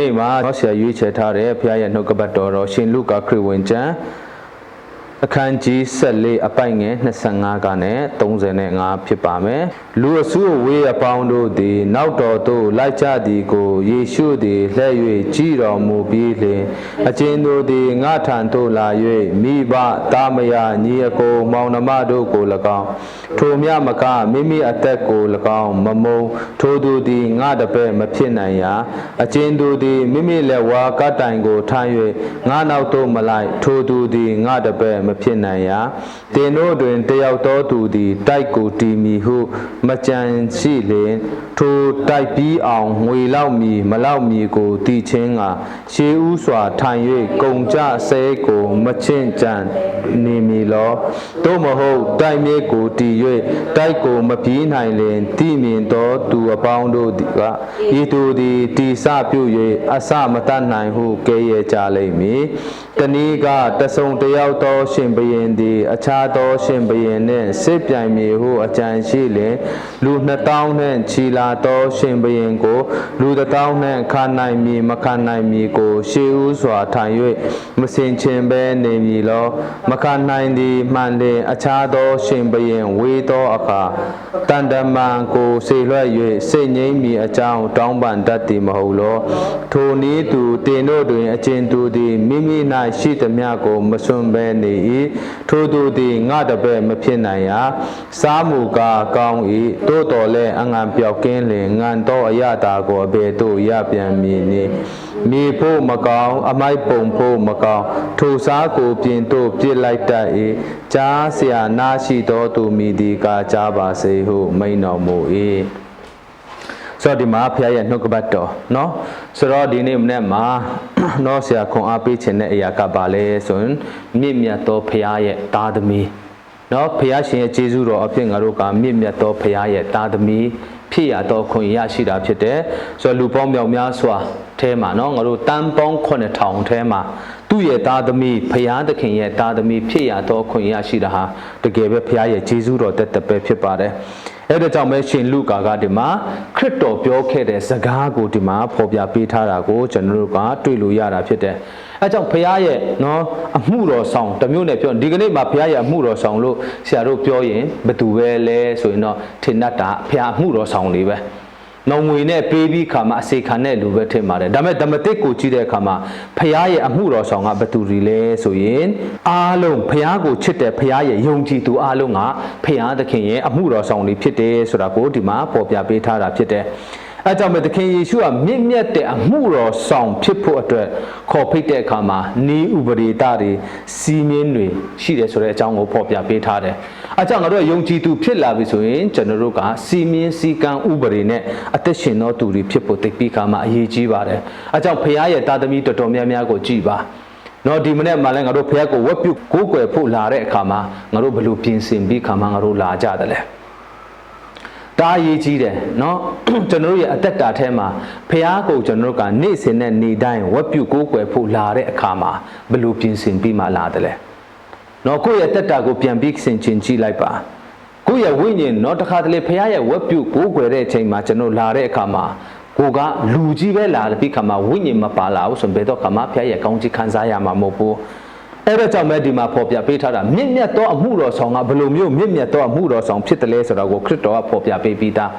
နေ့မှာဟောဆရာရွေးချယ်ထားတဲ့ဘုရားရဲ့နှုတ်ကပတ်တော်တော်ရှင်လုကာခရစ်ဝင်ကျမ်း အခန်းကြီး14အပိုင်ငယ်25ကနေ35ဖြစ်ပါမယ်လူအစုအဝေးအပေါင်းတို့သည် နောက်တော်သို့လိုက်ကြသည်ကိုယေရှုသည်လှည့်၍ကြည်တော်မူပြီးလျှင်အကျဉ်တို့သည်ငါထံသို့လာ၍မိဘတာမယာညီအကိုမောင်နှမတို့ကို၎င်းထိုမြမကမိမိအသက်ကို၎င်းမမုံထိုသူသည်ငါတပည့်မဖြစ်နိုင်ရာအကျဉ်တို့သည်မိမိလက်ဝါကတိုင်ကိုထိုင်၍ငါနောက်သို့မလိုက်ထိုသူသည်ငါတပည့်မဖြစ်နိုင်ရာတင်တို့တွင်တယောက်သောသူသည် တိုက်ကိုတီမီဟု မကြံရှိလျင်ထိုတိုက်ပြီးအောင်ငွေလောက်မီမလောက်မီကိုတီချင်းကရှေးဥစွာထိုင်၍ကုံကြဆဲကိုမချင့်ကြံနေမီလောသို့မဟုတ်တိုက်မြေကိုတီ၍တိုက်ကိုမပြီးနိုင်လျင်တိမြင်သောသူအပေါင်းတို့သည်ကဤသူသည်တီစပြု၍အစမတတ်နိုင်ဟုကဲ့ရဲ့ကြလိမ့်မည်တနည်းကတဆုံတယောက်သောရှင်ဘရင်သည် အခြားသောရှင်ဘရင်နှင့်စစ်ပြိုင်မည်ဟုအကြံရှိလျင်လူ2000နှင့်ချီလာသောရှင်ဘရင်ကို လူ1000နှင့်ခါနိုင်မည်မခါနိုင်မည်ကို ရှေးဥစွာထိုင်၍မစင်ချင်ဘဲနေမည်လောမခါနိုင်သည်မှန်လျင်အခြားသောရှင်ဘရင်ဝေးသောအခါတန်တမန်ကိုစေလွှတ်၍စိတ်ငြိမ်းမည်အကြောင်းတောင်းပန်တတ်သည်မဟုတ်လောထိုနည်းသူတင်တို့တွင်အကျဉ်သူသည်မိမိ၌ရှိသမျှကိုမစွန့်ဘဲနေ၏ထိုသူသည်ငါတပည့်မဖြစ်နိုင်ရာစားမူကားကောင်း၏သို့တော်လည်းအငံပြောက်ကင်းလင်ငံသောအရတာကိုအဘယ်သို့ရပြန်မည်နည်းမြေဖို့မကောင်းအမိုက်ပုံဖို့မကောင်းထိုစားကိုပြင်သို့ပြစ်လိုက်တတ်၏ကြားเสียနာရှိသောသူမိသည်ကာကြားပါစေဟုမိန်တော်မူ၏ ဆိုတော့ဒီမှာဖခင်ရဲ့နှုတ်ကပတ်တော်เนาะဆိုတော့ဒီနေ့မနေ့မှာ เนาะဆရာခွန်အားပေးခြင်းတဲ့အရာကပါလဲဆိုရင်မြင့်မြတ်သောဖခင်ရဲ့သားသမီးเนาะဖခင်ရှင်ရဲ့ကျေးဇူးတော်အဖြစ်ငါတို့ကမြင့်မြတ်သောဖခင်ရဲ့သားသမီးဖြစ်ရတော့ခွင့်ရရှိတာဖြစ်တယ်ဆိုတော့လူပေါင်းမြောက်များစွာအဲမှာเนาะငါတို့တန်ပေါင်း9000ထဲမှာသူ့ရဲ့သားသမီးဖခင်သခင်ရဲ့သားသမီးဖြစ်ရတော့ခွင့်ရရှိတာဟာတကယ်ပဲဖခင်ရဲ့ကျေးဇူးတော်တက်တက်ပဲဖြစ်ပါတယ် အဲ့ဒါကြောင့်ပဲရှင်လူကာကဒီမှာခရစ်တော်ပြောခဲ့တဲ့စကားကိုဒီမှာဖော်ပြပေးထားတာကိုကျွန်တော်တို့ကတွေ့လို့ရတာဖြစ်တယ်။အဲကြောင့်ဖခင်ရဲ့နော်အမှုတော်ဆောင်တစ်မျိုးနဲ့ပြောဒီကနေ့မှာဖခင်ရဲ့အမှုတော်ဆောင်လို့ဆရာတို့ပြောရင်ဘယ်သူပဲလဲဆိုရင်တော့ထင်တတ်တာဖခင်အမှုတော်ဆောင်လေးပဲ။ နောင်ငွေနဲ့ပေးပြီးခါမှာအစေခံတဲ့လူပဲထင်ပါတယ်ဒါပေမဲ့ဓမ္မတိကိုကြည့်တဲ့အခါမှာဖခင်ရဲ့အမှုတော်ဆောင်ကဘယ်သူတွေလဲဆိုရင်အားလုံးဖခင်ကိုချစ်တဲ့ဖခင်ရဲ့ယုံကြည်သူအားလုံးကဖခင်သခင်ရဲ့အမှုတော်ဆောင်တွေဖြစ်တယ်ဆိုတာကိုဒီမှာပေါ်ပြပေးထားတာဖြစ်တယ် အဲကြောင့်မဲ့သခင်ယေရှုကမြင့်မြတ်တဲ့အမှုတော်ဆောင်ဖြစ်ဖို့အတွက်ခေါ်ဖိတ်တဲ့အခါမှာနီးဥပဒေတာတွေစီးမြင်းတွေရှိတယ်ဆိုတဲ့အကြောင်းကိုဖော်ပြပေးထားတယ်။အဲကြောင့်ငါတို့ယုံကြည်သူဖြစ်လာပြီဆိုရင်ကျွန်တော်တို့ကစီးမြင်းစည်းကမ်းဥပဒေနဲ့အသက်ရှင်သောသူတွေဖြစ်ဖို့တိတ်ပြီးခါမှာအရေးကြီးပါတယ်။အဲကြောင့်ဖခင်ရဲ့တာသမီတော်တော်များများကိုကြည်ပါ။နော်ဒီမနေ့မှလည်းငါတို့ဖခင်ကိုဝတ်ပြုကိုးကွယ်ဖို့လာတဲ့အခါမှာငါတို့ဘယ်လိုပြင်ဆင်ပြီးခါမှာငါတို့လာကြတယ်လဲ။ ဒါအရေးကြီးတယ်เนาะကျွန်တော်တို့ရဲ့အသက်တာထဲမှာဖះကိုကျွန်တော်တို့ကနေ့စဉ်နဲ့နေ့တိုင်းဝတ်ပြုကိုးကွယ်ဖို့လာတဲ့အခါမှာဘယ်လိုပြင်ဆင်ပြီးမှလာတယ်လဲเนาะကိုယ့်ရဲ့အသက်တာကိုပြန်ပြီးဆင်ခြင်ကြည့်လိုက်ပါကိုယ့်ရဲ့ဝိညာဉ်เนาะတခါတလေဖះရဲ့ဝတ်ပြုကိုးကွယ်တဲ့အချိန်မှာကျွန်တော်လာတဲ့အခါမှာကိုကလူကြီးပဲလာပြီးခါမှာဝိညာဉ်မပါလာဘူးဆိုရင်ဘယ်တော့ခါမှဖះရဲ့ကောင်းချီးခံစားရမှာမဟုတ်ဘူး အဲ့ဒါကြောင့်ပဲဒီမှာဖော်ပြပေးထားတာမြင့်မြတ်သောအမှုတော်ဆောင်ကဘယ်လိုမျိုးမြင့်မြတ်သောအမှုတော်ဆောင်ဖြစ်တယ်လဲဆိုတော့ကိုခရစ်တော်ကဖော်ပြပေးပြီးသား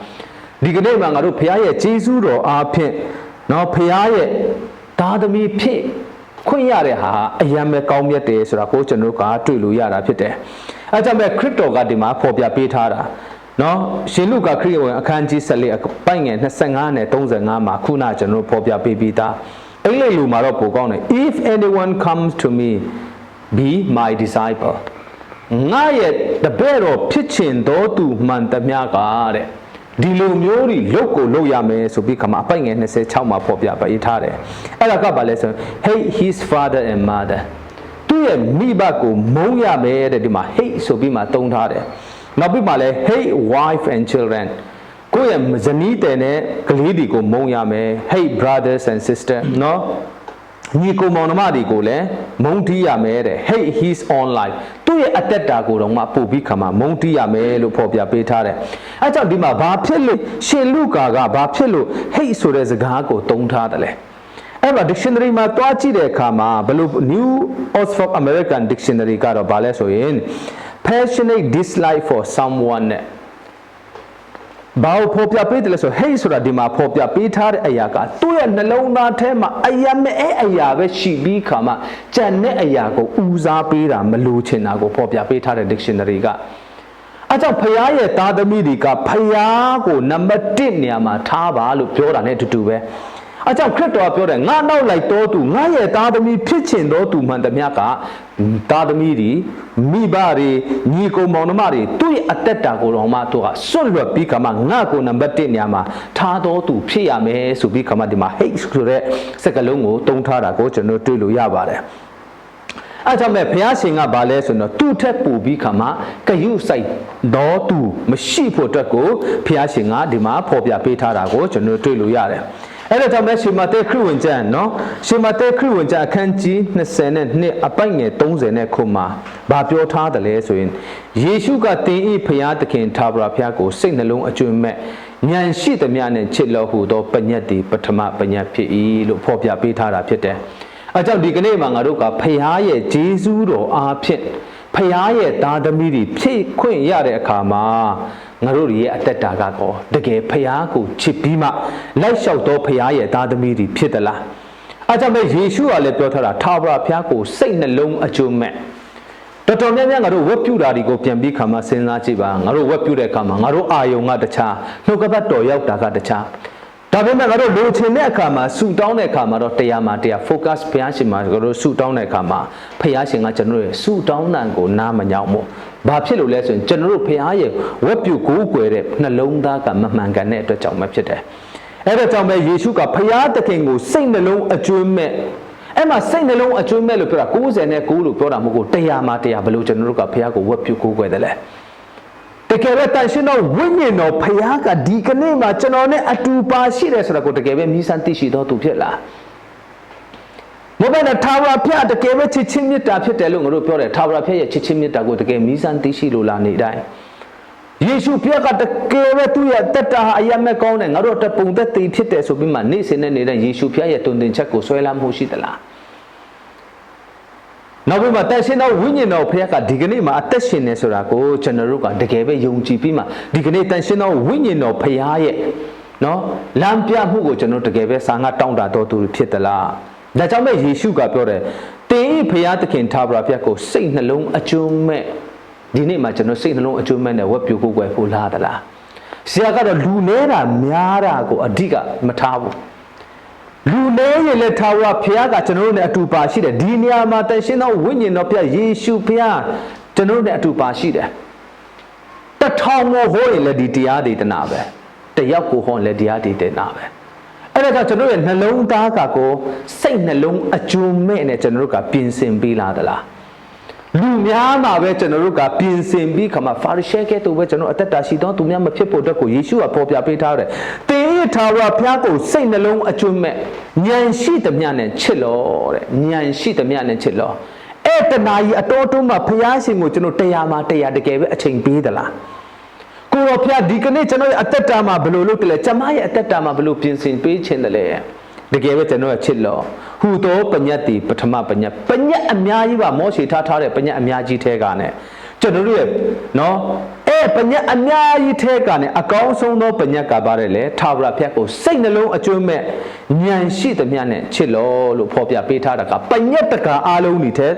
ဒီကနေ့မှာငါတို့ဖခင်ရဲ့ဂျေဇုတော်အားဖြင့်နော်ဖခင်ရဲ့သားသမီးဖြစ်ခွင့်ရတဲ့ဟာအယံပဲကောင်းမြတ်တယ်ဆိုတာကိုကျွန်တော်ကတွေ့လို့ရတာဖြစ်တယ်အဲကြောင့်ပဲခရစ်တော်ကဒီမှာဖော်ပြပေးထားတာနော်ရှင်လုကာခရစ်ဝင်အခန်းကြီး14အပိုင်ငယ်25နဲ့35မှာခုနကျွန်တော်ဖော်ပြပေးပြီးသားအဲ့လေလူမှာတော့ပိုကောင်းတယ် if anyone comes to me be my disciple ငါရဲ့တပည့်တော်ဖြစ်ချင်သောသူမှန်သမျှကတဲ့ဒီလိုမျိုးတွေလုတ်ကိုလုတ်ရမယ်ဆိုပြီးခမအပိုင်ငယ်26မှာဖော်ပြပါရေးထားတယ်အဲ့ဒါကဘာလဲဆိုရင် hate his father and mother သူ့ရဲ့မိဘကိုမုန်းရမယ်တဲ့ဒီမှာ hate ဆိုပြီးမှတုံးထားတယ်နောက်ပြီးမှလည်း hate wife and children ကိုယ့်ရဲ့ဇနီးတယ်နဲ့ကလေးတွေကိုမုန်းရမယ် hate brothers and sisters နော် ညီကိုမောင်နှမတွေကိုလည်းမုန်းတီးရမယ်တဲ့ hate his own life သူ့ရဲ့အသက်တာကိုတော့မှပို့ပြီးခါမှာမုန်းတီးရမယ်လို့ဖော်ပြပေးထားတယ်အဲကြောင့်ဒီမှာဘာဖြစ်လို့ရှင်လူကာကဘာဖြစ်လို့ hate ဆိုတဲ့စကားကိုတုံးထားတယ်လဲအဲ့မှာ dictionary မှာတွားကြည့်တဲ့အခါမှာဘယ်လို New Oxford American Dictionary ကတော့ဗာလဲဆိုရင် passionate dislike for someone နဲ့ ဘာကိုဖော်ပြပေးတယ်လဲဆို hate ဆိုတာဒီမှာဖော်ပြပေးထားတဲ့အရာကသူ့ရဲ့နှလုံးသားထဲမှာအယမဲ့အဲ့အရာပဲရှိပြီးခါမှကြံတဲ့အရာကိုဦးစားပေးတာမလိုချင်တာကိုဖော်ပြပေးထားတဲ့ dictionary ကအဲကြောင့်ဖရားရဲ့သားသမီးတွေကဖရားကိုနံပါတ်1နေရာမှာထားပါလို့ပြောတာ ਨੇ အတူတူပဲ အဲကြောင့်ခရစ်တော်ကပြောတယ်ငါနောက်လိုက်တော်သူငါရဲ့သားသမီးဖြစ်ချင်တော်သူမှန်သမျှကသားသမီးတွေမိဘတွေညီကိုမောင်နှမတွေသူ့ရဲ့အသက်တာကိုတော့မှသူကစွန့်လွတ်ပြီးခါမှငါကိုနံပါတ်1နေရာမှာထားတော်သူဖြစ်ရမယ်ဆိုပြီးခါမှဒီမှာ hate ဆိုတဲ့စကားလုံးကိုတုံးထားတာကိုကျွန်တော်တွေ့လို့ရပါတယ်အဲကြောင့်မဲ့ဘုရားရှင်ကဘာလဲဆိုတော့သူ့ထက်ပူပြီးခါမှကယုဆိုင်တော်သူမရှိဖို့အတွက်ကိုဘုရားရှင်ကဒီမှာဖော်ပြပေးထားတာကိုကျွန်တော်တွေ့လို့ရတယ် အဲ့ဒါကြောင့်မဲ့ရှင်မသက်ခရစ်ဝင်ကျမ်းနော်ရှင်မသက်ခရစ်ဝင်ကျမ်းအခန်းကြီး20နဲ့နှစ်အပိုက်ငယ်30နဲ့ခုမှာဘာပြောထားတယ်လဲဆိုရင်ယေရှုကတင်ဤဘုရားသခင်ထာဝရဘုရားကိုစိတ်နှလုံးအကျွမ်းမဲ့ဉာဏ်ရှိသမျှနဲ့ချစ်တော်ဟူသောပညတ်ဒီပထမပညတ်ဖြစ်၏လို့ဖော်ပြပေးထားတာဖြစ်တယ်အဲကြောင့်ဒီကနေ့မှာငါတို့ကဖရားရဲ့ဂျေဇူးတော်အားဖြင့် ဖရားရဲ့သားသမီးတွေဖြည့်ခွင့်ရတဲ့အခါမှာငါတို့ရဲ့အသက်တာကတော့တကယ်ဖရားကိုချစ်ပြီးမှလိုက်လျှောက်တော့ဖရားရဲ့သားသမီးတွေဖြစ်သလားအဲကြောင့်ပဲယေရှုကလည်းပြောထားတာထာဝရဘုရားကိုစိတ်နှလုံးအကျိုးမဲ့တော်တော်များများငါတို့ဝတ်ပြုတာတွေကိုပြန်ပြီးခါမှစဉ်းစားကြည့်ပါငါတို့ဝတ်ပြုတဲ့အခါမှာငါတို့အာယုံကတခြားနှုတ်ကပတ်တော်ရောက်တာကတခြား ဒါပေမဲ့ငါတို့လိုချင်တဲ့အခါမှာဆူတောင်းတဲ့အခါမှာတော့တရားမှာတရား focus ဘုရားရှင်မှာငါတို့ဆူတောင်းတဲ့အခါမှာဘုရားရှင်ကကျွန်တော်ရဲ့ဆူတောင်းတန်ကိုနားမညောင်းဘူး။ဘာဖြစ်လို့လဲဆိုရင်ကျွန်တော်တို့ဘုရားရဲ့ဝတ်ပြုကိုးကွယ်တဲ့နှလုံးသားကမမှန်ကန်တဲ့အတွက်ကြောင့်ပဲဖြစ်တယ်။အဲဒါကြောင့်ပဲယေရှုကဘုရားသခင်ကိုစိတ်နှလုံးအကျွမ်းမဲ့အဲ့မှာစိတ်နှလုံးအကျွမ်းမဲ့လို့ပြောတာ90နဲ့9လို့ပြောတာမဟုတ်ဘူးတရားမှာတရားဘယ်လို့ကျွန်တော်တို့ကဘုရားကိုဝတ်ပြုကိုးကွယ်တယ်လဲ။ တကယ်ပဲတန်ရှင်းသောဝိညာဉ်တော်ဖခင်ကဒီကနေ့မှာကျွန်တော်နဲ့အတူပါရှိတယ်ဆိုတာကိုတကယ်ပဲမြည်ဆန်းသိရှိတော်သူဖြစ်လားမဟုတ်ဘဲနဲ့ထာဝရဘုရားတကယ်ပဲချစ်ချင်းမေတ္တာဖြစ်တယ်လို့ငါတို့ပြောတယ်ထာဝရဘုရားရဲ့ချစ်ချင်းမေတ္တာကိုတကယ်မြည်ဆန်းသိရှိလို့လားနေတိုင်းယေရှုဘုရားကတကယ်ပဲသူ့ရဲ့တက်တာဟာအယမဲ့ကောင်းတယ်ငါတို့တပုံသက်သေဖြစ်တယ်ဆိုပြီးမှနေ့စဉ်နဲ့နေတဲ့ယေရှုဘုရားရဲ့တုန်တင်ချက်ကိုဆွဲလာမှုရှိသလား နောက်ပြီးမှတန်ရှင်းသောဝိညာဉ်တော်ဖခင်ကဒီကနေ့မှာအသက်ရှင်နေဆိုတာကိုကျွန်တော်တို့ကတကယ်ပဲယုံကြည်ပြီးမှဒီကနေ့တန်ရှင်းသောဝိညာဉ်တော်ဖခင်ရဲ့နော်လမ်းပြမှုကိုကျွန်တော်တကယ်ပဲစာငါတောင်းတာတော်သူဖြစ်သလားဒါကြောင့်ပဲယေရှုကပြောတယ်တင်းဤဖခင်သခင်ထာဝရဘုရားကိုစိတ်နှလုံးအကျွမ်းမဲ့ဒီနေ့မှာကျွန်တော်စိတ်နှလုံးအကျွမ်းမဲ့နဲ့ဝက်ပြူကိုယ်ွယ်ဖို့လားသလားဆရာကတော့လူနေတာများတာကိုအဓိကမထားဘူး လူလဲရင်လည်းထာဝရဘုရားကကျွန်တော်တို့နဲ့အတူပါရှိတယ်ဒီနေရာမှာတန်ရှင်းသောဝိညာဉ်တော်ဘုရားယေရှုဘုရားကျွန်တော်တို့နဲ့အတူပါရှိတယ်တထောင်မောဟောရင်လည်းဒီတရားဒေသနာပဲတယောက်ကိုဟောရင်လည်းတရားဒေသနာပဲအဲ့ဒါကြောင့်ကျွန်တော်ရဲ့နှလုံးသားကကိုစိတ်နှလုံးအကျုံမဲ့နဲ့ကျွန်တော်တို့ကပြင်ဆင်ပေးလာသလား လူများမှာပဲကျွန်တော်တို့ကပြင်ဆင်ပြီးခါမှာဖာရိရှဲကဲ့သို့ပဲကျွန်တော်အသက်တာရှိသောသူများမဖြစ်ဖို့အတွက်ကိုယေရှုကပေါ်ပြပေးထားတယ်။သင်ရဲ့ထာဝရဘုရားကိုစိတ်နှလုံးအကျွမ်းမဲ့ဉာဏ်ရှိသမျှနဲ့ချစ်လို့တဲ့ဉာဏ်ရှိသမျှနဲ့ချစ်လို့အဲ့တနာကြီးအတော်တုံးမှာဘုရားရှင်ကိုကျွန်တော်တရားမှာတရားတကယ်ပဲအချိန်ပေးသလား။ကိုရောဖျားဒီကနေ့ကျွန်တော်ရဲ့အသက်တာမှာဘယ်လိုလုပ်ကြလဲကျမရဲ့အသက်တာမှာဘယ်လိုပြင်ဆင်ပေးခြင်းတယ်လဲတကယ်ပဲကျွန်တော်ရဲ့ချစ်လို့ ဟူသောပညတ်တီပထမပညတ်ပညတ်အများကြီးပါမောရှေထားထားတဲ့ပညတ်အများကြီးထဲကနဲ့ကျွန်တော်တို့ရဲ့နော်အဲ့ပညတ်အများကြီးထဲကနဲ့အကောင်းဆုံးသောပညတ်ကပါတယ်လေထာဝရဘုရားကိုစိတ်နှလုံးအကျွမ်းမဲ့ဉာဏ်ရှိသမျှနဲ့ချစ်လို့လို့ဖော်ပြပေးထားတာကပညတ်တကာအားလုံးဒီထဲ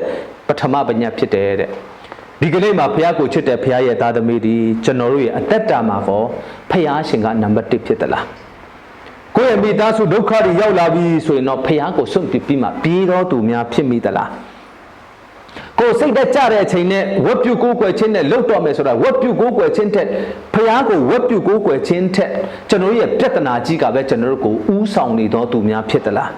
ပထမပညတ်ဖြစ်တယ်တဲ့ဒီကနေ့မှာဘုရားကိုချစ်တဲ့ဘုရားရဲ့သားသမီးဒီကျွန်တော်တို့ရဲ့အသက်တာမှာကောဘုရားရှင်ကနံပါတ်1ဖြစ်သလား ကိုယ့်ရဲ့မိသားစုဒုက္ခတွေရောက်လာပြီဆိုရင်တော့ဘုရားကိုစွန့်ပစ်ပြီးမှပြီးတော့သူများဖြစ်မိသလားကိုယ်စိတ်သက်ကြတဲ့အချိန်နဲ့ဝတ်ပြုကိုးကွယ်ခြင်းနဲ့လှုပ်တော့မယ်ဆိုတာဝတ်ပြုကိုးကွယ်ခြင်းထက်ဘုရားကိုဝတ်ပြုကိုးကွယ်ခြင်းထက်ကျွန်တော်ရဲ့ပြဿနာကြီးကပဲကျွန်တော်တို့ကိုဥဆောင်နေတော့သူများဖြစ်သလား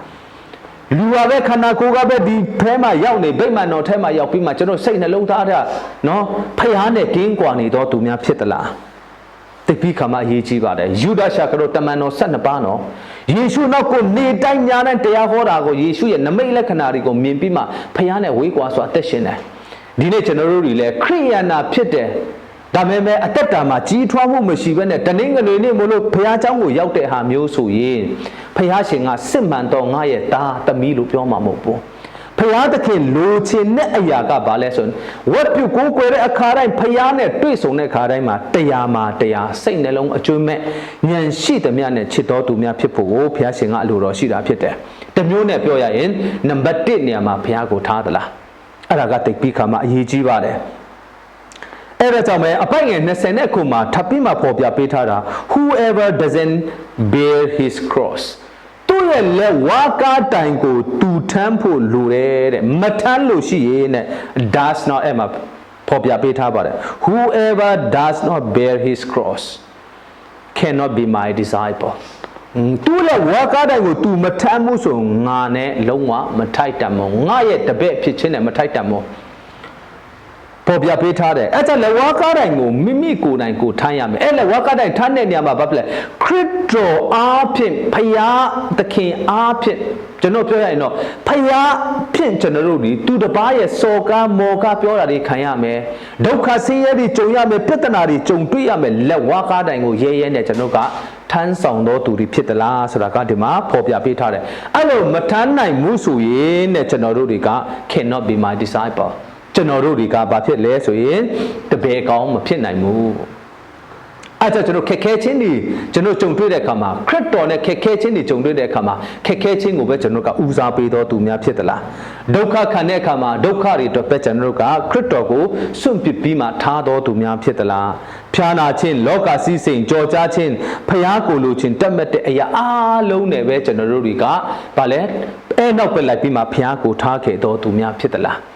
လူပါပဲခန္ဓာကိုယ်ကပဲဒီဖဲမှာရောက်နေဗိမာန်တော်ထဲမှာရောက်ပြီးမှကျွန်တော်စိတ်နှလုံးသားတဲ့နော်ဖျားနဲ့ကင်းကွာနေတော့သူများဖြစ်သလားတိ တ်ပြီးခါမှအရေးကြီးပါတယ်ယူဒရှာကတော့တမန်တော်12ပါးနော်ယေရှုနောက်ကိုနေတိုင်းညာနဲ့တရားဟောတာကိုယေရှုရဲ့နမိတ်လက္ခဏာတွေကိုမြင်ပြီးမှဖျားနဲ့ဝေးကွာစွာအသက်ရှင်တယ်ဒီနေ့ကျွန်တော်တို့တွေလည်းခရိယန္တာဖြစ်တယ်ဒါပေမဲ့အသက်တာမှာကြီးထွားမှုမရှိဘဲနဲ့တနင်္ဂနွေနေ့မို့လို့ဘုရားကျောင်းကိုရောက်တဲ့ဟာမျိုးဆိုရင်ဘုရားရှင်ကစစ်မှန်တော်ငါရဲ့သားသမီးလို့ပြောမှာမဟုတ်ဘူး ဖျားသခင်လိုချင်တဲ့အရာကဘာလဲဆိုရင်ဝတ်ပြုကိုးကွယ်တဲ့အခါတိုင်းဖျားနဲ့တွေ့ဆုံတဲ့အခါတိုင်းမှာတရားမှာတရားစိတ်နှလုံးအကျွမ်းမဲ့ဉာဏ်ရှိသမျှနဲ့ချစ်တော်သူများဖြစ်ဖို့ကိုဘုရားရှင်ကအလိုတော်ရှိတာဖြစ်တယ်။တမျိုးနဲ့ပြောရရင်နံပါတ်1နေရာမှာဘုရားကိုထားသလား။အဲ့ဒါကတိတ်ပြီးခါမှာအရေးကြီးပါတယ်။အဲ့ဒါကြောင့်ပဲအပိုက်ငယ်20နဲ့ခုမှာထပ်ပြီးမှပေါ်ပြပေးထားတာ whoever doesn't bear his cross သူ့ ရဲ့လက်ဝါးကားတိုင်ကိုတူထမ်းဖို့လိုတယ်တဲ့မထမ်းလို့ရှိရင်တဲ့ does not အဲ့မှာပေါ်ပြပေးထားပါတယ် whoever does not bear his cross cannot be my disciple อืมသူ့ရဲ့ဝါကားတိုင်ကို तू မထမ်းမှုဆိုငါနဲ့လုံးဝမထိုက်တန်မငါရဲ့တပည့်ဖြစ်ခြင်းနဲ့မထိုက်တန်မ ပေါ်ပြပေးထားတယ်အဲ့ဒါလက်ဝါးကားတိုင်ကိုမိမိကိုယ်တိုင်ကိုထမ်းရမယ်အဲ့လက်ဝါးကားတိုင်ထမ်းတဲ့နေရာမှာဘာဖြစ်လဲခရစ်တော်အားဖြင့်ဖယားသခင်အားဖြင့်ကျွန်တော်ပြောရရင်တော့ဖယားဖြင့်ကျွန်တော်တို့ဒီသူတစ်ပါးရဲ့စော်ကားမော်ကားပြောတာတွေခံရမယ်ဒုက္ခဆင်းရဲတွေကြုံရမယ်ပြဿနာတွေကြုံတွေ့ရမယ်လက်ဝါးကားတိုင်ကိုရဲရဲနဲ့ကျွန်တော်ကထမ်းဆောင်တော်သူတွေဖြစ်သလားဆိုတာကဒီမှာဖော်ပြပေးထားတယ်အဲ့လိုမထမ်းနိုင်မှုဆိုရင်တဲ့ကျွန်တော်တို့တွေက cannot be my disciple ကျွန်တော်တို့တွေကဘာဖြစ်လဲဆိုရင်တပည့်ကောင်းမဖြစ်နိုင်ဘူးအဲ့ဒါကျွန်တော်ခက်ခဲချင်းတွေကျွန်တော်ကြုံတွေ့တဲ့အခါမှာခရစ်တော်နဲ့ခက်ခဲချင်းတွေကြုံတွေ့တဲ့အခါမှာခက်ခဲချင်းကိုပဲကျွန်တော်ကဦးစားပေးတော်သူများဖြစ်သလားဒုက္ခခံတဲ့အခါမှာဒုက္ခတွေတော့ပဲကျွန်တော်တို့ကခရစ်တော်ကိုစွန့်ပစ်ပြီးမှထားတော်သူများဖြစ်သလားဖြာနာခြင်းလောကစည်းစိမ်ကြော်ကြားခြင်းဖျားကိုလိုခြင်းတက်မဲ့တဲ့အရာအားလုံးနဲ့ပဲကျွန်တော်တို့တွေကဗာလဲအဲနောက်ပဲလိုက်ပြီးမှဖျားကိုထားခဲ့တော်သူများဖြစ်သလား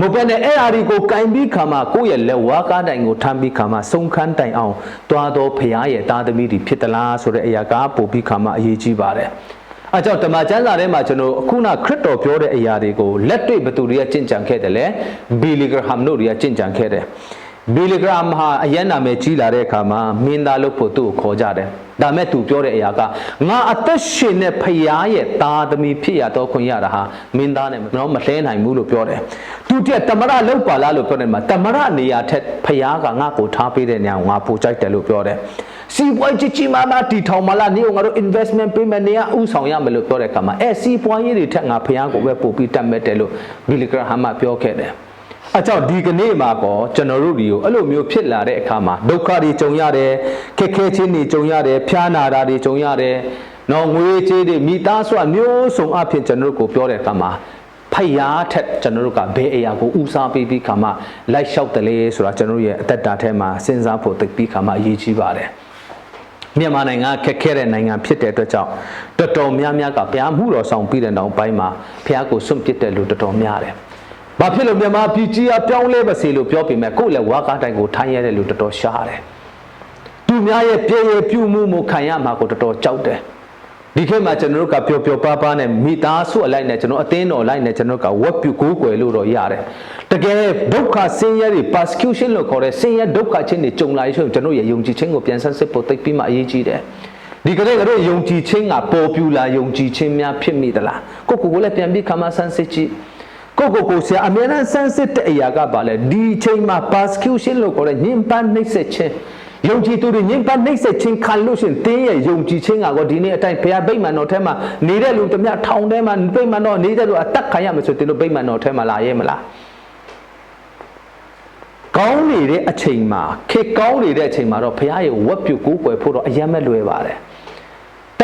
မဟုတ်ဘဲနဲ့အဲ့အရာတွေကိုကင်ပြီးခါမှာကိုယ့်ရဲ့လက်ဝါးကားတိုင်ကိုထမ်းပြီးခါမှာစုံခန်းတိုင်အောင်တွားတော့ဖရာရဲ့သားသမီးတွေဖြစ်သလားဆိုတဲ့အရာကပို့ပြီးခါမှာအရေးကြီးပါတယ်။အဲကြောင့်ဓမ္မကျမ်းစာထဲမှာကျွန်တော်အခုနခရစ်တော်ပြောတဲ့အရာတွေကိုလက်တွေ့ဘသူတွေကကြင်ကြံခဲ့တယ်လေဘီလီဂရဟမ်တို့တွေကကြင်ကြံခဲ့တယ်။ဘီလီဂရဟမ်ဟာအယံနာမယ်ကြီးလာတဲ့အခါမှာမင်းသားလို့ဖို့သူ့ကိုခေါ်ကြတယ်။ဒါမဲ့သူပြောတဲ့အရာကငါအသက်ရှင်တဲ့ဖရာရဲ့သားသမီးဖြစ်ရတော့ခွင့်ရတာဟာမင်းသားနဲ့တော့မလှဲနိုင်ဘူးလို့ပြောတယ်။ သူတည်းတမရလောက်ပါလားလို့ပြောတယ်မှာတမရနေရာထက်ဖရာကငါ့ကိုထားပေးတဲ့နေရာကိုငါပိုကြိုက်တယ်လို့ပြောတယ်။စီးပွားကြီးကြီးမားမားတီထောင်မလားနေငါတို့ investment ပေးမယ်နေရဥဆောင်ရမယ်လို့ပြောတဲ့အခါမှာအဲစီးပွားရေးတွေထက်ငါဖရာကိုပဲပို့ပြီးတတ်မဲ့တယ်လို့ဘီလီဂရဟမ်ကပြောခဲ့တယ်။အကြောင်းဒီကနေ့မှာကောကျွန်တော်တို့ဒီကိုအဲ့လိုမျိုးဖြစ်လာတဲ့အခါမှာဒုက္ခတွေကြုံရတယ်ခက်ခဲခြင်းတွေကြုံရတယ်ဖျားနာတာတွေကြုံရတယ်နော်ငွေကြေးတွေမိသားစုအမျိုးစုံအဖြစ်ကျွန်တော်တို့ကိုပြောတဲ့အခါမှာ ဖယားထက်ကျွန်တော်တို့ကဘယ်အရာကိုဦးစားပေးပြီးခါမှလိုက်လျှောက်တယ်လေဆိုတာကျွန်တော်တို့ရဲ့အသက်တာထဲမှာစဉ်းစားဖို့သိပြီးခါမှအရေးကြီးပါတယ်မြန်မာနိုင်ငံခက်ခဲတဲ့နိုင်ငံဖြစ်တဲ့အတွက်ကြောင့်တော်တော်များများကဘုရားမှုတော်ဆောင်ပြီးတဲ့နောက်ပိုင်းမှာဘုရားကိုစွန့်ပစ်တဲ့လူတော်တော်များတယ်။ဘာဖြစ်လို့မြန်မာပြည်ကြီးအပြောင်းလဲပါစေလို့ပြောပေမဲ့ကိုယ့်လည်းဝါကားတိုင်ကိုထိုင်းရတဲ့လူတော်တော်ရှားတယ်။သူများရဲ့ပြည့်ရပြုမှုမှုခံရမှာကိုတော်တော်ကြောက်တယ်။ ဒီခေတ်မှာကျွန်တော်တို့ကပျော်ပျော်ပါးပါးနဲ့မိသားစုအလိုက်နဲ့ကျွန်တော်အသင်းတော်လိုက်နဲ့ကျွန်တော်ကဝက်ပြူကိုးကွယ်လို့တော့ရတယ်။တကယ်ဒုက္ခဆင်းရဲတွေ persecution လို့ခေါ်တဲ့ဆင်းရဲဒုက္ခချင်းတွေကြုံလာရဆိုကျွန်တော်ရဲ့ယုံကြည်ခြင်းကိုပြန်ဆန်းစစ်ဖို့သိပြီးမှအရေးကြီးတယ်။ဒီကနေ့ကတော့ယုံကြည်ခြင်းကပေါ်ပြူလာယုံကြည်ခြင်းများဖြစ်မိသလား။ကိုကိုကိုလည်းပြန်ပြီးခါမှဆန်းစစ်ကြည့်။ကိုကိုကိုဆရာအများနဲ့ဆန်းစစ်တဲ့အရာကပါလဲဒီချိန်မှာ persecution လို့ခေါ်တဲ့ညှဉ်းပန်းနှိပ်စက်ခြင်း ယုံကြည်သူတွေညင်ပတ်နှိပ်စက်ခြင်းခံလို့ရှင်တင်းရဲ့ယုံကြည်ခြင်းကတော့ဒီနေ့အတိုင်းဘုရားဗိမာန်တော်ထဲမှာနေတဲ့လူတမျှထောင်ထဲမှာဗိမာန်တော်နေတဲ့လူအသက်ခံရမယ်ဆိုတင်လို့ဗိမာန်တော်ထဲမှာလာရဲမလားကောင်းနေတဲ့အချိန်မှာခေကောင်းနေတဲ့အချိန်မှာတော့ဘုရားရဲ့ဝတ်ပြုကိုးကွယ်ဖို့တော့အယမ်းမဲ့လွယ်ပါတယ်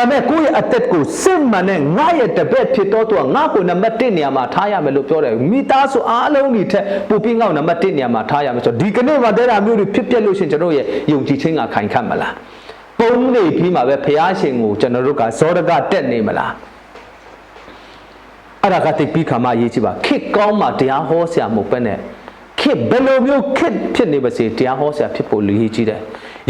ဒါပေမဲ့ကိုယ့်ရဲ့အသက်ကိုစစ်မှန်တဲ့ငါရဲ့တပည့်ဖြစ်တော့သူကငါ့ကိုနံပါတ်1နေရာမှာထားရမယ်လို့ပြောတယ်မိသားစုအားလုံးဒီထက်ပူပြီးငါ့ကိုနံပါတ်1နေရာမှာထားရမယ်ဆိုတော့ဒီကနေ့မှာတဲ့တာမျိုးတွေဖြစ်ပျက်လို့ရှင်ကျွန်တော်ရဲ့ယုံကြည်ခြင်းကခိုင်ခန့်မလားပုံနေပြီးမှပဲဖះရှင်ကိုကျွန်တော်တို့ကဇောရကတက်နေမလားအဲ့ဒါကတိတ်ပြီးခါမှရေးကြည့်ပါခစ်ကောင်းမှတရားဟောဆရာမဟုတ်ပဲနဲ့ခစ်ဘယ်လိုမျိုးခစ်ဖြစ်နေပါစေတရားဟောဆရာဖြစ်ဖို့လူရေးကြည့်တယ်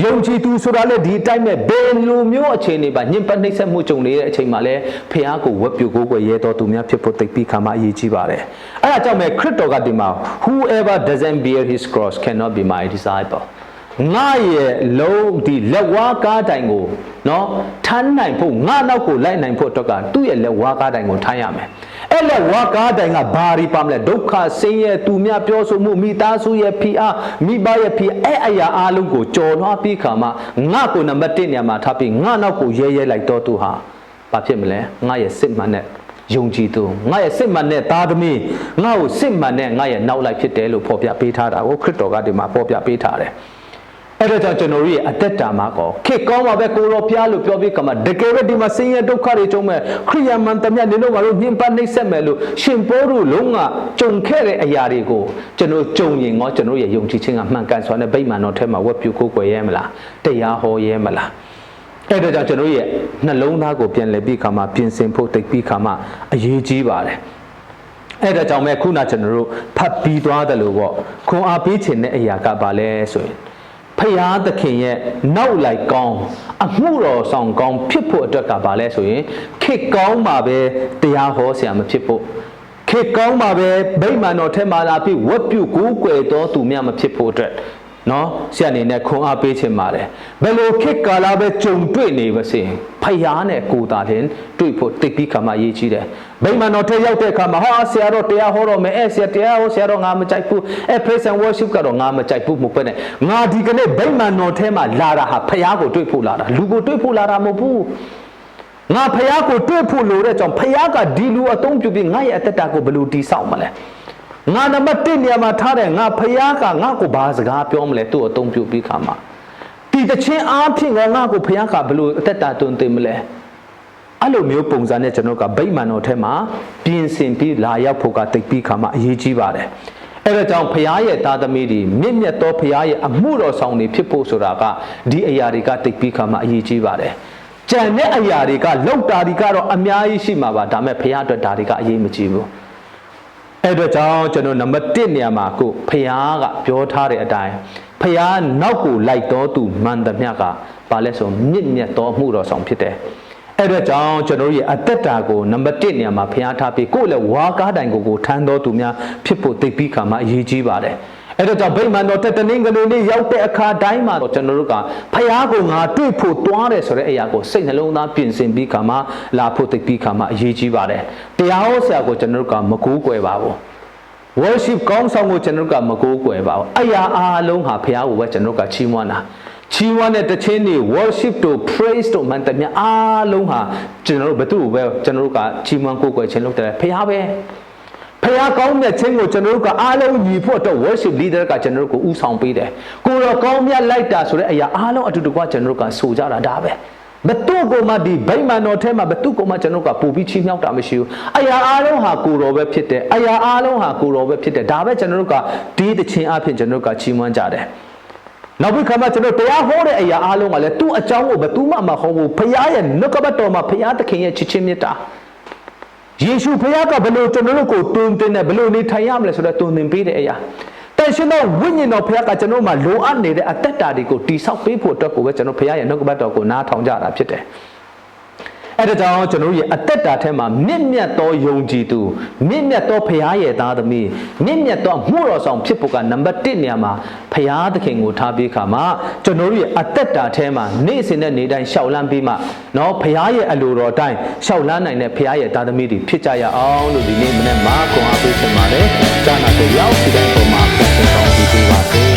ယုံကြည်သူဆိုတာလည်းဒီအတိုင်းပဲဘယ်လိုမျိုးအခြေအနေပါညင်ပတ်နှိမ့်ဆက်မှုကြုံနေတဲ့အချိန်မှာလည်းဖះကိုဝက်ပြူကိုကိုရဲတော်သူများဖြစ်ဖို့တိတ်ပြီးခါမှအရေးကြီးပါတယ်အဲ့ဒါကြောင့်ပဲခရစ်တော်ကဒီမှာ whoever doesn't bear his cross cannot be my disciple ငါရဲ့လုံးဒီလက်ဝါးကားတိုင်ကိုနော်ထမ်းနိုင်ဖို့ငါနောက်ကိုလိုက်နိုင်ဖို့အတွက်ကသူ့ရဲ့လက်ဝါးကားတိုင်ကိုထမ်းရမယ်။ အဲ့လက်ဝါကားတိုင်ကဘာရီပါမလဲဒုက္ခဆင်းရဲသူများပြောဆိုမှုမိသားစုရဲ့ဖိအားမိဘရဲ့ဖိအားအဲ့အရာအလုံးကိုကြော်လွှားပြီးခါမှငါကိုနံပါတ်1နေရာမှာထားပြီးငါနောက်ကိုရဲရဲလိုက်တော့သူဟာဘာဖြစ်မလဲငါရဲ့စစ်မှန်တဲ့ယုံကြည်သူငါရဲ့စစ်မှန်တဲ့သားသမီးငါ့ကိုစစ်မှန်တဲ့ငါရဲ့နောက်လိုက်ဖြစ်တယ်လို့ဖော်ပြပေးထားတာကိုခရစ်တော်ကဒီမှာဖော်ပြပေးထားတယ် အဲ့ဒါကြောင့်ကျွန်တော်တို့ရဲ့အသက်တာမှာကောခေတ်ကောင်းပါပဲကိုရောဖျားလို့ပြောပြီးကမှတကယ်ပဲဒီမှာဆင်းရဲဒုက္ခတွေကြုံမဲ့ခရိယမန်တမန်နေတော့ငါတို့ညှဉ်းပန်းနှိပ်စက်မယ်လို့ရှင်ပိုးတို့လုံးဝကြုံခဲ့တဲ့အရာတွေကိုကျွန်တော်ကြုံရင်ငေါကျွန်တော်ရဲ့ယုံကြည်ခြင်းကမှန်ကန်စွာနဲ့ဗိမာန်တော်ထဲမှာဝတ်ပြုကိုးကွယ်ရဲမလားတရားဟောရဲမလားအဲ့ဒါကြောင့်ကျွန်တော်ရဲ့နှလုံးသားကိုပြန်လည်ပြီးခါမှပြင်ဆင်ဖို့တိတ်ပြီးခါမှအရေးကြီးပါတယ်အဲ့ဒါကြောင့်မဲ့ခုနကျွန်တော်တို့ဖတ်ပြီးသွားတယ်လို့ပေါ့ခွန်အားပေးခြင်းတဲ့အရာကဘာလဲဆိုရင် ဖရာသခင်ရဲ့နောက်လိုက်ကောင်းအမှုတော်ဆောင်ကောင်းဖြစ်ဖို့အတွက်ကဘာလဲဆိုရင်ခေတ်ကောင်းမှာပဲတရားဟောဆရာမဖြစ်ဖို့ခေတ်ကောင်းမှာပဲဗိမာန်တော်ထဲမှာလာပြီးဝတ်ပြုကိုးကွယ်တော်သူများမဖြစ်ဖို့အတွက် နော်ဆရာအနေနဲ့ခွန်အားပေးခြင်းပါတယ်ဘယ်လိုခေတ်ကာလပဲကြုံတွေ့နေပါစေဖယားနဲ့ကိုယ်တာတင်တွေ့ဖို့တိတ်ပြီးခါမှရေးကြည့်တယ်ဗိမာန်တော်ထဲရောက်တဲ့အခါမှာဟာဆရာတော်တရားဟောတော်မယ်အဲဆရာတရားဟောဆရာတော်ငါမကြိုက်ဘူးအဲ praise and worship ကတော့ငါမကြိုက်ဘူးမဟုတ်ပဲနဲ့ငါဒီကနေ့ဗိမာန်တော်ထဲမှာလာတာဟာဖယားကိုတွေ့ဖို့လာတာလူကိုတွေ့ဖို့လာတာမဟုတ်ဘူးငါဖယားကိုတွေ့ဖို့လိုတဲ့ကြောင့်ဖယားကဒီလူအသုံးပြုပြီးငါရဲ့အသက်တာကိုဘယ်လိုတည်ဆောက်မလဲ ငါနံပါတ်1နေရာမှာထားတဲ့ငါဖယားကငါ့ကိုဘာစကားပြောမလဲသူ့အသုံးပြုပြီးခါမှာဒီတခြင်းအားဖြင့်ငါငါ့ကိုဖယားကဘယ်လိုအသက်တာတွင်တင်မလဲအဲ့လိုမျိုးပုံစံနဲ့ကျွန်တော်ကဗိမာန်တော်ထဲမှာပြင်ဆင်ပြီးလာရောက်ဖို့ကတိတ်ပြီးခါမှာအရေးကြီးပါတယ်အဲ့ဒါကြောင့်ဖရားရဲ့သားသမီးတွေမြင့်မြတ်သောဖရားရဲ့အမှုတော်ဆောင်တွေဖြစ်ဖို့ဆိုတာကဒီအရာတွေကတိတ်ပြီးခါမှာအရေးကြီးပါတယ်ကြံတဲ့အရာတွေကလောက်တာတွေကတော့အများကြီးရှိမှာပါဒါပေမဲ့ဖရားအတွက်ဒါတွေကအရေးမကြီးဘူး အဲ့တော့ကြောင့်ကျွန်တော်နံပါတ်1နေရာမှာကိုဖရားကပြောထားတဲ့အတိုင်းဖရားနောက်ကိုလိုက်တော်သူမှန်သမျှကဘာလဲဆိုမြင့်မြတ်သောအမှုတော်ဆောင်ဖြစ်တယ်အဲ့တော့ကြောင့်ကျွန်တော်တို့ရဲ့အသက်တာကိုနံပါတ်1နေရာမှာဖရားထားပြီးကိုယ့်လည်းဝါကားတိုင်ကိုကိုထမ်းတော်သူများဖြစ်ဖို့သိပြီးခါမှာအရေးကြီးပါတယ် အဲ့တော့ကြောင့်ဗိမာန်တော်တက်တနင်္ဂနွေနေ့ရောက်တဲ့အခါတိုင်းမှာကျွန်တော်တို့ကဖရားကိုငါတွေ့ဖို့တွားတယ်ဆိုတဲ့အရာကိုစိတ်နှလုံးသားပြင်ဆင်ပြီးခါမှာလာဖို့သိပြီးခါမှာအရေးကြီးပါတယ်တရားဟောဆရာကိုကျွန်တော်တို့ကမကူးကွယ်ပါဘူး worship ကောင်းဆောင်ကိုကျွန်တော်တို့ကမကိုးကွယ်ပါဘူးအရာအားလုံးဟာဘုရားကိုပဲကျွန်တော်တို့ကချီးမွမ်းတာချီးမွမ်းတဲ့တခြင်းတွေ worship တို့ praise တို့မှန်တယ်များအားလုံးဟာကျွန်တော်တို့ဘယ်သူ့ကိုပဲကျွန်တော်တို့ကချီးမွမ်းကိုးကွယ်ခြင်းလုပ်တယ်ဘုရားပဲ ဖះကောင်းတဲ့ခြင်းကိုကျွန်တော်တို့ကအားလုံးညီဖို့အတွက် worship leader ကကျွန်တော်တို့ကိုဥဆောင်ပေးတယ်။ကိုရောကောင်းမြတ်လိုက်တာဆိုတဲ့အရာအားလုံးအတူတကွကျွန်တော်တို့ကဆိုကြတာဒါပဲ။ဘသူ့ကိုမှဒီဗိမာန်တော်ထဲမှာဘသူ့ကိုမှကျွန်တော်တို့ကပူပြီးချီးမြှောက်တာမရှိဘူး။အရာအားလုံးဟာကိုတော်ပဲဖြစ်တယ်။အရာအားလုံးဟာကိုတော်ပဲဖြစ်တယ်။ဒါပဲကျွန်တော်တို့ကဒီတခြင်းအဖြစ်ကျွန်တော်တို့ကချီးမွမ်းကြတယ်။နောက်ပြီးခါမှကျွန်တော်တရားဟောတဲ့အရာအားလုံးကလည်းသူ့အကြောင်းကိုဘသူမှမဟောဘူး။ဖះရဲ့နှုတ်ကပတ်တော်မှာဖះသခင်ရဲ့ချစ်ချင်းမြတ်တာ။ ယေရှုဖះကဘယ်လိုကျွန်တော်တို့ကိုတွင်တင်တယ်ဘယ်လိုနေထိုင်ရမလဲဆိုတော့တွင်တင်ပေးတဲ့အရာတန်ရှင်သောဝိညာဉ်တော်ဖះကကျွန်တော်မှာလိုအပ်နေတဲ့အသက်တာတွေကိုတိဆောက်ပေးဖို့အတွက်ကိုပဲကျွန်တော်ဖះရဲ့နှုတ်ကပတ်တော်ကိုနားထောင်ကြတာဖြစ်တယ် အဲ့ဒါကြောင့်ကျွန်တော်ရဲ့အသက်တာထဲမှာမြင့်မြတ်သောယုံကြည်သူမြင့်မြတ်သောဖရားရဲ့သားသမီးမြင့်မြတ်သောမှုတော်ဆောင်ဖြစ်ဖို့ကနံပါတ်1နေရာမှာဖရားသခင်ကိုထားပြီးခါမှာကျွန်တော်ရဲ့အသက်တာထဲမှာနေ့စဉ်နဲ့နေ့တိုင်းရှောက်လန်းပြီးမှเนาะဖရားရဲ့အလိုတော်တိုင်းရှောက်လန်းနိုင်တဲ့ဖရားရဲ့သားသမီးတွေဖြစ်ကြရအောင်လို့ဒီနေ့မနေ့မှာခွန်အားပေးချင်ပါတယ်။ကြာနာကိုရောက်စီတိုင်းပေါ်မှာပြန်ဆောင်ပြီးပါစေ